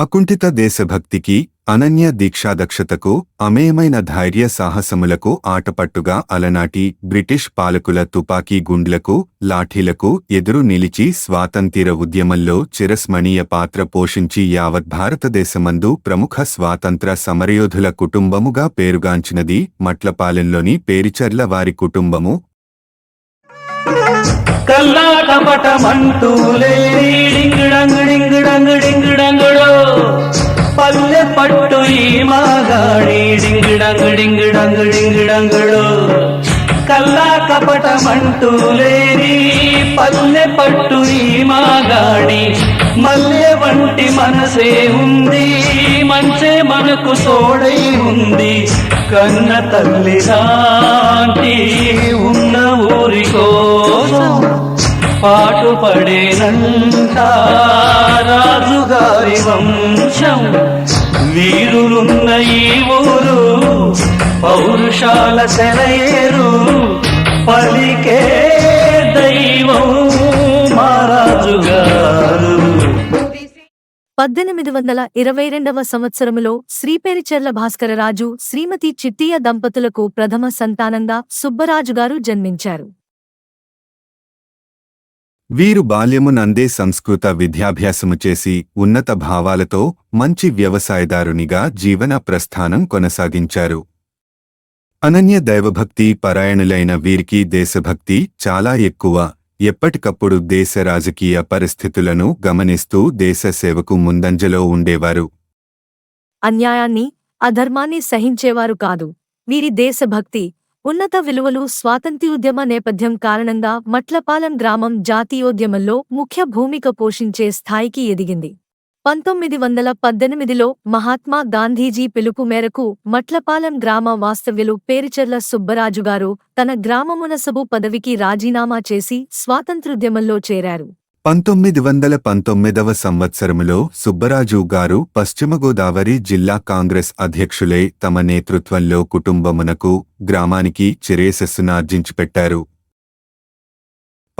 అకుంఠిత దేశభక్తికి అనన్య దీక్షాదక్షతకు అమేయమైన ధైర్య సాహసములకు ఆటపట్టుగా అలనాటి బ్రిటిష్ పాలకుల తుపాకీ గుండ్లకు లాఠీలకు ఎదురు నిలిచి స్వాతంత్ర ఉద్యమంలో చిరస్మణీయ పాత్ర పోషించి యావత్ భారతదేశమందు ప్రముఖ స్వాతంత్ర సమరయోధుల కుటుంబముగా పేరుగాంచినది మట్లపాలెంలోని పేరిచర్ల వారి కుటుంబము కల్లా కపటమంటూ పల్లె పట్టు ఈ మాగాడి డింగిడంగు కల్లా కపటమంటూ లేని పల్లె పట్టు ఈ మాగాడి. మల్లె వంటి మనసే ఉంది మంచే మనకు సోడై ఉంది. కన్న తల్లి రాంటి ఉన్న పాటు పడేనంట రాజుగారి వంశం. వీరులున్న ఈ ఊరు పౌరుషాల సెలయేరు పలికే దైవం మహారాజుగారు. పద్దెనిమిది వందల ఇరవై రెండవ సంవత్సరములో శ్రీపేరిచెర్ల భాస్కరరాజు శ్రీమతి చిట్టియ దంపతులకు ప్రథమ సంతానంగా సుబ్బరాజుగారు జన్మించారు. వీరు బాల్యమునందే సంస్కృత విద్యాభ్యాసము చేసి ఉన్నత భావాలతో మంచి వ్యవసాయదారునిగా జీవన ప్రస్థానం కొనసాగించారు. అనన్య దైవభక్తి పరాయణులైన వీరికి దేశభక్తి చాలా ఎక్కువ. ఎప్పటికప్పుడు దేశ రాజకీయ పరిస్థితులను గమనిస్తూ దేశ సేవకు ముందంజలో ఉండేవారు. అన్యాయాన్ని అధర్మాన్ని సహించేవారు కాదు. వీరి దేశభక్తి ఉన్నత విలువలు స్వాతంత్ర్యోద్యమ నేపథ్యం కారణంగా మట్లపాలెం గ్రామం జాతీయోద్యమంలో ముఖ్య భూమిక పోషించే స్థాయికి ఎదిగింది. పంతొమ్మిది వందల పద్దెనిమిదిలో మహాత్మా గాంధీజీ పిలుపు మేరకు మట్లపాలెం గ్రామ వాస్తవ్యులు పేరిచెర్ల సుబ్బరాజుగారు తన గ్రామమునసబు పదవికి రాజీనామా చేసి స్వాతంత్ర్యోద్యమంలో చేరారు. పంతొమ్మిది వందల పంతొమ్మిదవ సంవత్సరములో సుబ్బరాజు గారు పశ్చిమ గోదావరి జిల్లా కాంగ్రెస్ అధ్యక్షులై తమ నేతృత్వంలో కుటుంబమునకు గ్రామానికి చిరేసస్సునార్జించిపెట్టారు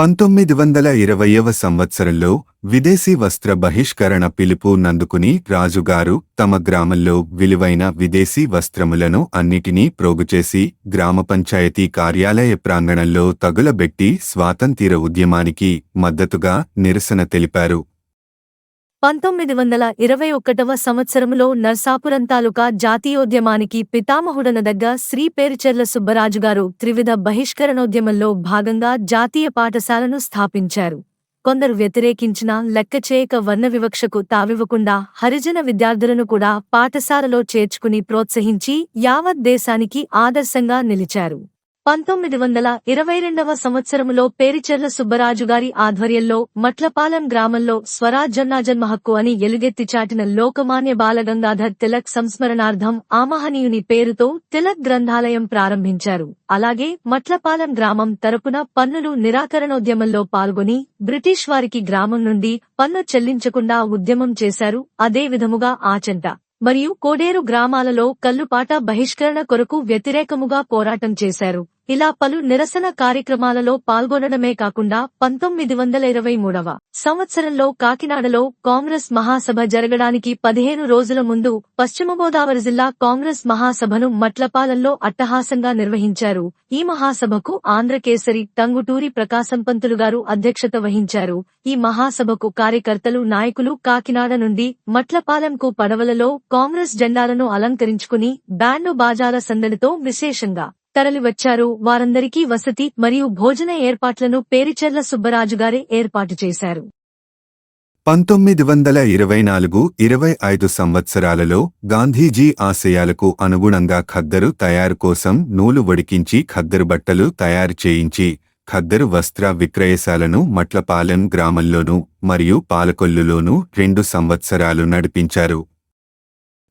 పంతొమ్మిది వందల ఇరవయవ సంవత్సరంలో విదేశీ వస్త్ర బహిష్కరణ పిలుపు నందుకుని రాజుగారు తమ గ్రామంలో విలువైన విదేశీ వస్త్రములను అన్నిటినీ ప్రోగుచేసి గ్రామ పంచాయతీ కార్యాలయ ప్రాంగణంలో తగులబెట్టి స్వాతంత్ర ఉద్యమానికి మద్దతుగా నిరసన తెలిపారు. పంతొమ్మిది వందల ఇరవై ఒకటవ సంవత్సరములో నర్సాపురం తాలూకా జాతీయోద్యమానికి పితామహుడనదగ్గ శ్రీ పేరుచెర్ల సుబ్బరాజుగారు త్రివిధ బహిష్కరణోద్యమంలో భాగంగా జాతీయ పాఠశాలను స్థాపించారు. కొందరు వ్యతిరేకించిన లెక్కచేయక వర్ణ వివక్షకు తావివ్వకుండా హరిజన విద్యార్థులను కూడా పాఠశాలలో చేర్చుకుని ప్రోత్సహించి యావత్ దేశానికి ఆదర్శంగా నిలిచారు. పంతొమ్మిది వందల ఇరవై రెండవ సంవత్సరములో పేరిచెర్ల సుబ్బరాజుగారి ఆధ్వర్యంలో మట్లపాలెం గ్రామంలో స్వరాజ్యన్నాజన్మ హక్కు అని ఎలుగెత్తి చాటిన లోకమాన్య బాలగంగాధర్ తిలక్ సంస్మరణార్థం ఆమహనీయుని పేరుతో తిలక్ గ్రంథాలయం ప్రారంభించారు. అలాగే మట్లపాలెం గ్రామం తరపున పన్నులు నిరాకరణోద్యమంలో పాల్గొని బ్రిటిష్ వారికి గ్రామం నుండి పన్ను చెల్లించకుండా ఉద్యమం చేశారు. అదే విధముగా ఆచంట మరియు కోడేరు గ్రామాలలో కల్లుపాట బహిష్కరణ కొరకు వ్యతిరేకముగా పోరాటం చేశారు. ఇలా పలు నిరసన కార్యక్రమాలలో పాల్గొనడమే కాకుండా పంతొమ్మిది వందల ఇరవై మూడవ సంవత్సరంలో కాకినాడలో కాంగ్రెస్ మహాసభ జరగడానికి పదిహేను రోజుల ముందు పశ్చిమ గోదావరి జిల్లా కాంగ్రెస్ మహాసభను మట్లపాలెంలో అట్టహాసంగా నిర్వహించారు. ఈ మహాసభకు ఆంధ్రకేసరి టంగుటూరి ప్రకాశం పంతులు గారు అధ్యక్షత వహించారు. ఈ మహాసభకు కార్యకర్తలు నాయకులు కాకినాడ నుండి మట్లపాలెంకు పడవలలో కాంగ్రెస్ జెండాలను అలంకరించుకుని బ్యాండు బాజాల సందడితో విశేషంగా తరలివచ్చారు. వారందరికీ వసతి మరియు భోజన ఏర్పాట్లను పేరిచెర్ల సుబ్బరాజుగారే ఏర్పాటు చేశారు. పంతొమ్మిది వందల ఇరవై నాలుగు ఇరవై ఐదు సంవత్సరాలలో గాంధీజీ ఆశయాలకు అనుగుణంగా ఖద్దరు తయారు కోసం నూలు వడికించి ఖద్దరు బట్టలు తయారు చేయించి ఖద్దరు వస్త్ర విక్రయశాలను మట్లపాలెం గ్రామంలోనూ మరియు పాలకొల్లులోనూ రెండు సంవత్సరాలు నడిపించారు.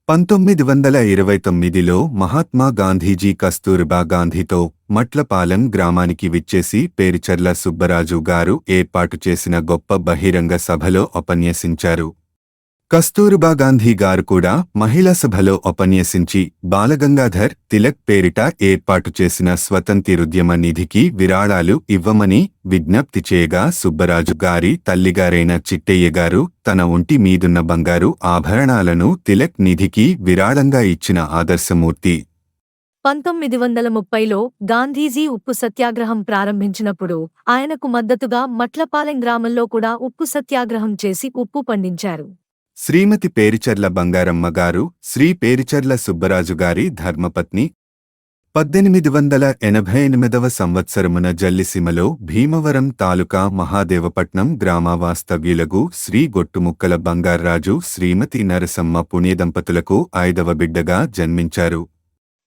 పంతొమ్మిది వందల ఇరవై తొమ్మిదిలో మహాత్మా గాంధీజీ కస్తూర్బా గాంధీతో మట్లపాలెం గ్రామానికి విచ్చేసి పేరిచర్ల సుబ్బరాజు గారు ఏర్పాటు చేసిన గొప్ప బహిరంగ సభలో ఉపన్యసించారు. కస్తూర్బా గాంధీ గారు కూడా మహిళా సభలో ఉపన్యసించి బాలగంగాధర్ తిలక్ పేరిట ఏర్పాటు చేసిన స్వతంత్రుద్యమ నిధికి విరాళాలు ఇవ్వమని విజ్ఞప్తి చేయగా సుబ్బరాజు గారి తల్లిగారైన చిట్టయ్య గారు తన ఒంటి మీదున్న బంగారు ఆభరణాలను తిలక్ నిధికి విరాళంగా ఇచ్చిన ఆదర్శమూర్తి. పంతొమ్మిది వందల ముప్పైలో గాంధీజీ ఉప్పు సత్యాగ్రహం ప్రారంభించినప్పుడు ఆయనకు మద్దతుగా మట్లపాలెం గ్రామంలో కూడా ఉప్పు సత్యాగ్రహం చేసి ఉప్పు పండించారు. శ్రీమతి పేరిచర్ల బంగారమ్మ గారు శ్రీ పేరిచర్ల సుబ్బరాజు గారి ధర్మపత్ని. పద్దెనిమిది వందల ఎనభై ఎనిమిదవ సంవత్సరమున జల్లిసీమలో భీమవరం తాలూకా మహాదేవపట్నం గ్రామావాస్తవ్యులకు శ్రీ గొట్టుముక్కల బంగారరాజు శ్రీమతి నరసమ్మ పుణ్యదంపతులకు ఐదవ బిడ్డగా జన్మించారు.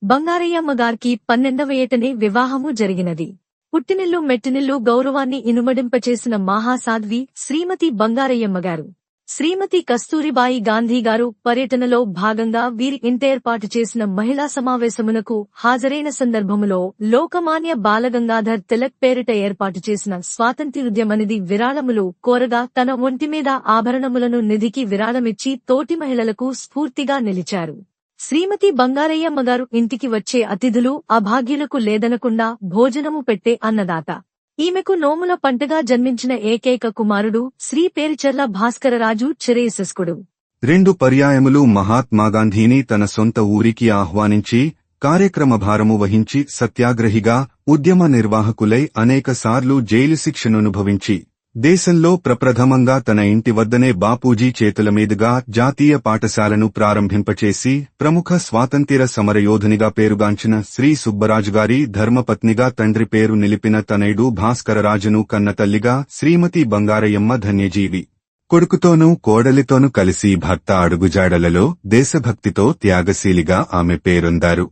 బంగారయ్యమ్మ గారికి పన్నెండవ ఏటనే వివాహము జరిగినది. పుట్టినిల్లు మెట్టినిల్లు గౌరవాన్ని ఇనుమడింపచేసిన మహాసాధ్వి శ్రీమతి బంగారయ్యమ్మ గారు. శ్రీమతి కస్తూరిబాయి గాంధీ గారు పర్యటనలో భాగంగా వీరి ఇంటేర్పాటు చేసిన మహిళా సమావేశమునకు హాజరైన సందర్భములో లోకమాన్య బాలగంగాధర్ తిలక్ పేరిట ఏర్పాటు చేసిన స్వాతంత్ర్యోద్యమనిధి విరాళములు కోరగా తన ఒంటిమీద ఆభరణములను నిధికి విరాళమిచ్చి తోటి మహిళలకు స్ఫూర్తిగా నిలిచారు. శ్రీమతి బంగారయ్యమ్మగారు ఇంటికి వచ్చే అతిథులు అభాగ్యులకు లేదనకుండా భోజనము పెట్టే అన్నదాత. ఈమెకు నోముల పంటగా జన్మించిన ఏకైక కుమారుడు శ్రీ పేరిచర్ల భాస్కరరాజు చిరేయశస్కుడు రెండు పర్యాయములు మహాత్మాగాంధీని తన సొంత ఊరికి ఆహ్వానించి కార్యక్రమ భారము వహించి సత్యాగ్రహిగా ఉద్యమ నిర్వాహకులై అనేకసార్లు జైలు శిక్షనునుభవించి. దేశంలో ప్రప్రథమంగా తన ఇంటి వద్దనే బాపూజీ చేతుల మీదుగా జాతీయ పాఠశాలను ప్రారంభింపచేసి ప్రముఖ స్వాతంత్ర్య సమరయోధునిగా పేరుగాంచిన శ్రీ సుబ్బరాజుగారి ధర్మపత్నిగా తండ్రి పేరు నిలిపిన తనయుడు భాస్కరరాజును కన్నతల్లిగా శ్రీమతి బంగారయ్యమ్మ ధన్యజీవి. కొడుకుతోనూ కోడలితోనూ కలిసి భర్త అడుగుజాడలలో దేశభక్తితో త్యాగశీలిగా ఆమె పేరొందారు.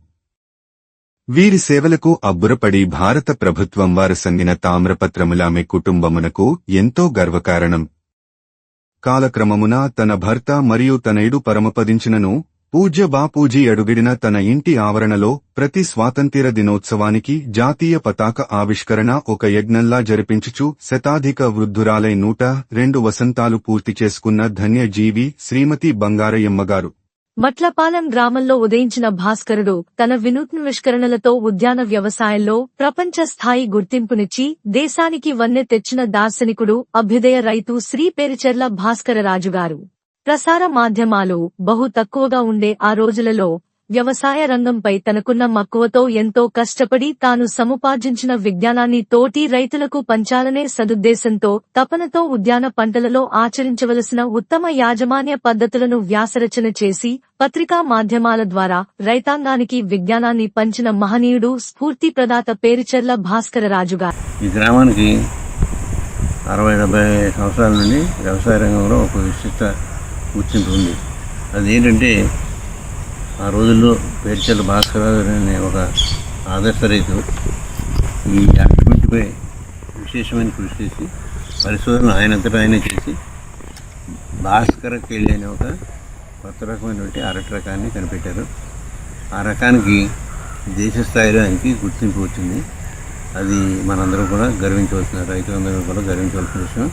వీరి సేవలకు అబ్బురపడి భారత ప్రభుత్వం వారు సంగిన తామ్రపత్రములామె కుటుంబమునకు ఎంతో గర్వకారణం. కాలక్రమమున తన భర్త మరియు తనయుడు పరమపదించినను పూజ్య బాపూజీ అడుగిడిన తన ఇంటి ఆవరణలో ప్రతి స్వాతంత్ర దినోత్సవానికి జాతీయ పతాక ఆవిష్కరణ ఒక యజ్ఞంలా జరిపించుచు శతాధిక వృద్ధురాలై నూట రెండు వసంతాలు పూర్తి చేసుకున్న ధన్యజీవి శ్రీమతి బంగారయ్యమ్మగారు. మట్లపాలెం గ్రామంలో ఉదయించిన భాస్కరుడు తన వినూత్నవిష్కరణలతో ఉద్యాన వ్యవసాయంలో ప్రపంచ స్థాయి గుర్తింపునిచ్చి దేశానికి వన్నె తెచ్చిన దార్శనికుడు అభ్యుదయ రైతు శ్రీ పేరిచెర్ల భాస్కరరాజుగారు. ప్రసార మాధ్యమాలు బహు తక్కువగా ఉండే ఆ రోజులలో వ్యవసాయ రంగంపై తనకున్న మక్కువతో ఎంతో కష్టపడి తాను సముపార్జించిన విజ్ఞానాన్ని తోటి రైతులకు పంచాలనే సదుద్దేశంతో తపనతో ఉద్యాన పంటలలో ఆచరించవలసిన ఉత్తమ యాజమాన్య పద్ధతులను వ్యాసరచన చేసి పత్రికా మాధ్యమాల ద్వారా రైతాంగానికి విజ్ఞానాన్ని పంచిన మహనీయుడు స్ఫూర్తి ప్రదాత పేరిచెర్ల భాస్కరరాజుగారు ఈ గ్రామానికి అరవై డెబ్బై సంవత్సరాల నుండి వ్యవసాయ రంగంలో ఒక విశిష్ట గుర్తింపు ఉంది. అది ఏంటంటే ఆ రోజుల్లో పేర్చల భాస్కర్ అనే ఒక ఆదర్శ రైతు ఈ అరటిపై విశేషమైన కృషి చేసి పరిశోధన ఆయనంతటా ఆయనే చేసి భాస్కర కేళి అనే ఒక కొత్త రకమైనటువంటి అరటి రకాన్ని కనిపెట్టారు. ఆ రకానికి దేశ స్థాయిలో ఆయనకి గుర్తింపు వచ్చింది. అది మనందరం కూడా గర్వించవలసిన రైతులందరూ కూడా గర్వించవలసిన విషయం.